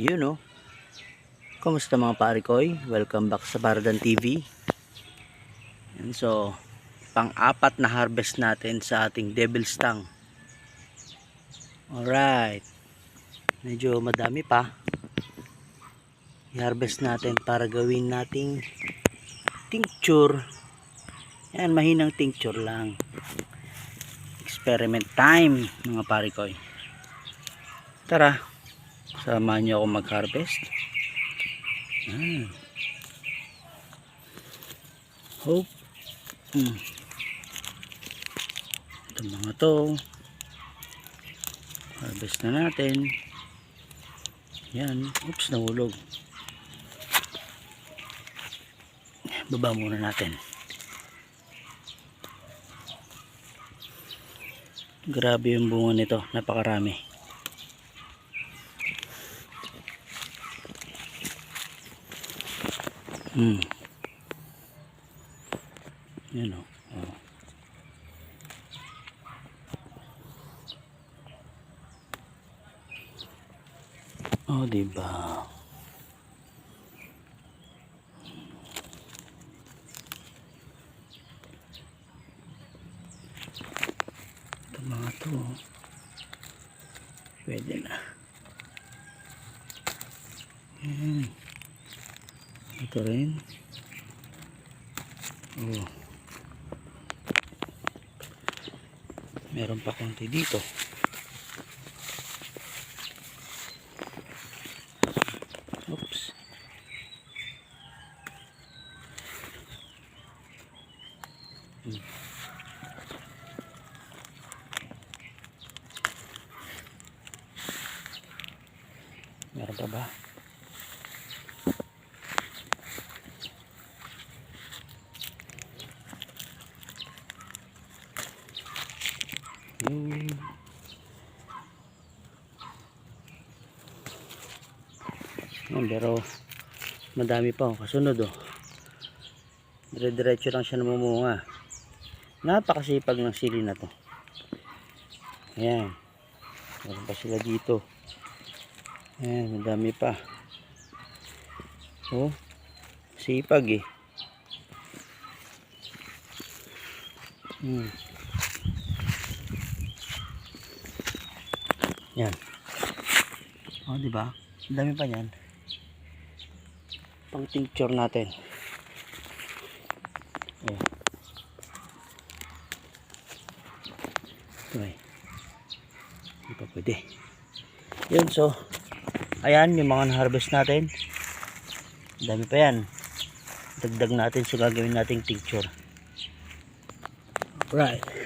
Yun no. Kumusta mga pare koy? Welcome back sa Paradan TV. And so, pang-apat na harvest natin sa ating devil's tongue. Alright. Medyo madami pa. I-harvest natin para gawin nating tincture. Yan, mahinang tincture lang. Experiment time mga pare koy. Tara, samahan niyo ako mag-harvest. Ah. Hope. Hmm. Ito mga to. Harvest na natin. Yan. Oops, nahulog. Baba muna natin. Grabe yung bunga nito. Napakarami. Hmm. Yan o. Oh. Oh, diba? Ito mga to. oh. Pwede na. Yan. Ito rin. Oh. Meron pa konti dito. Oops. Hmm. Meron pa ba? Hmm. Yan, pero madami pa oh. Kasunod oh. Dire-diretso lang siya namumunga. Napakasipag ng sili na to. Ayan. Meron pa sila dito. Ayan, madami pa. Oh. Sipag eh. Hmm. Yan. Oh, di ba? Dami pa niyan. Pang tincture natin. Ito eh. Hindi pa pwede. Yun, so. Ayan, yung mga na-harvest natin. Dami pa yan. Dagdag natin sa gagawin nating tincture. Right.